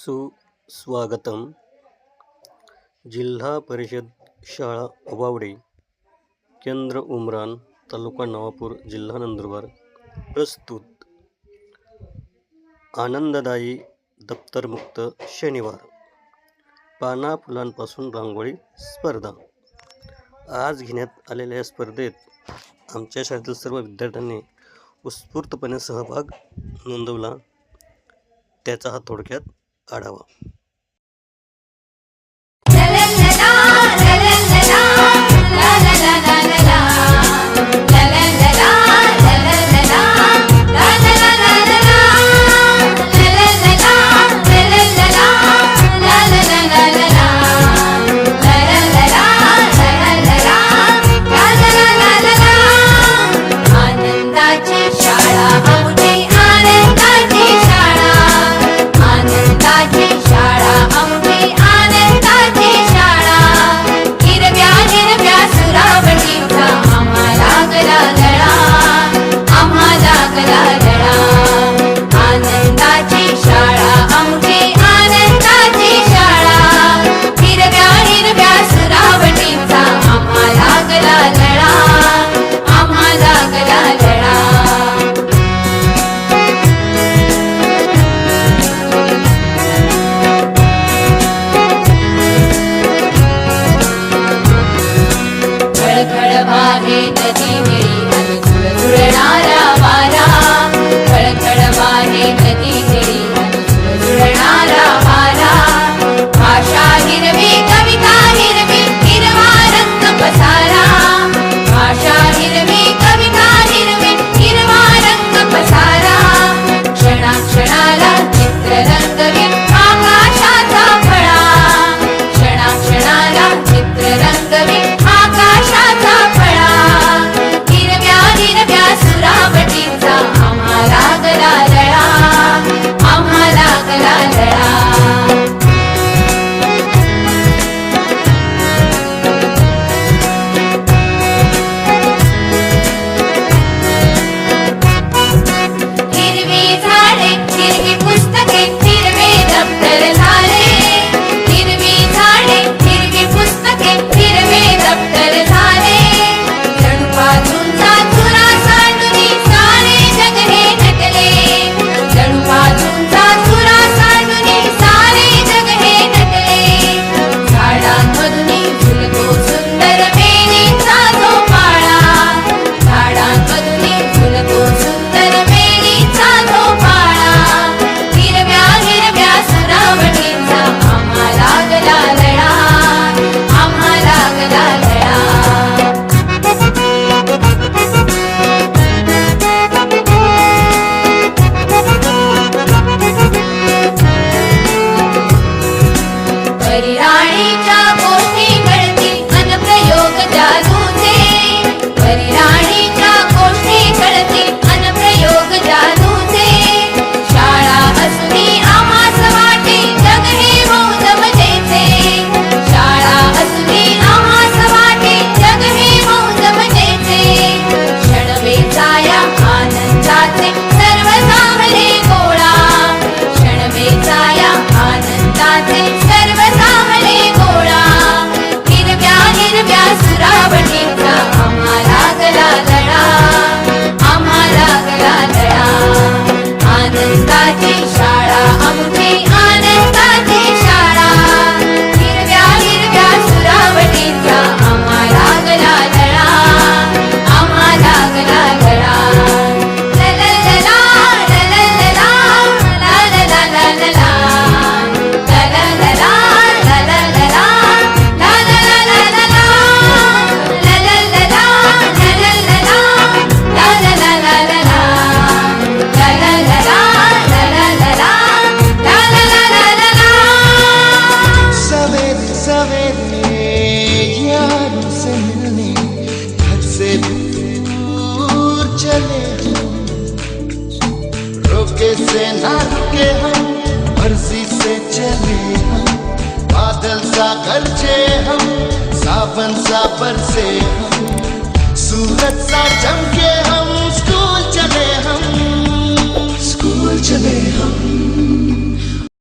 सुस्वागतम। जिल्हा परिषद शाळा अबावडे केंद्र उमरान तालुका नवापूर जिल्हा नंदुरबार प्रस्तुत। आनंददायी दप्तरमुक्त शनिवार। पाना फुलांपासून रांगोळी स्पर्धा। आज घेण्यात आलेल्या या स्पर्धेत आमच्या शाळेतील सर्व विद्यार्थ्यांनी उत्स्फूर्तपणे सहभाग नोंदवला. त्याचा हा थोडक्यात ஆடலாம் शाळा Jai Jai राणी के सेना रुके हम बरसी से चले हम। बादल सा गरजे हम, सावन सा पर से हम। सूरत सा चमके हम, स्कूल चले हम। स्कूल चले हम।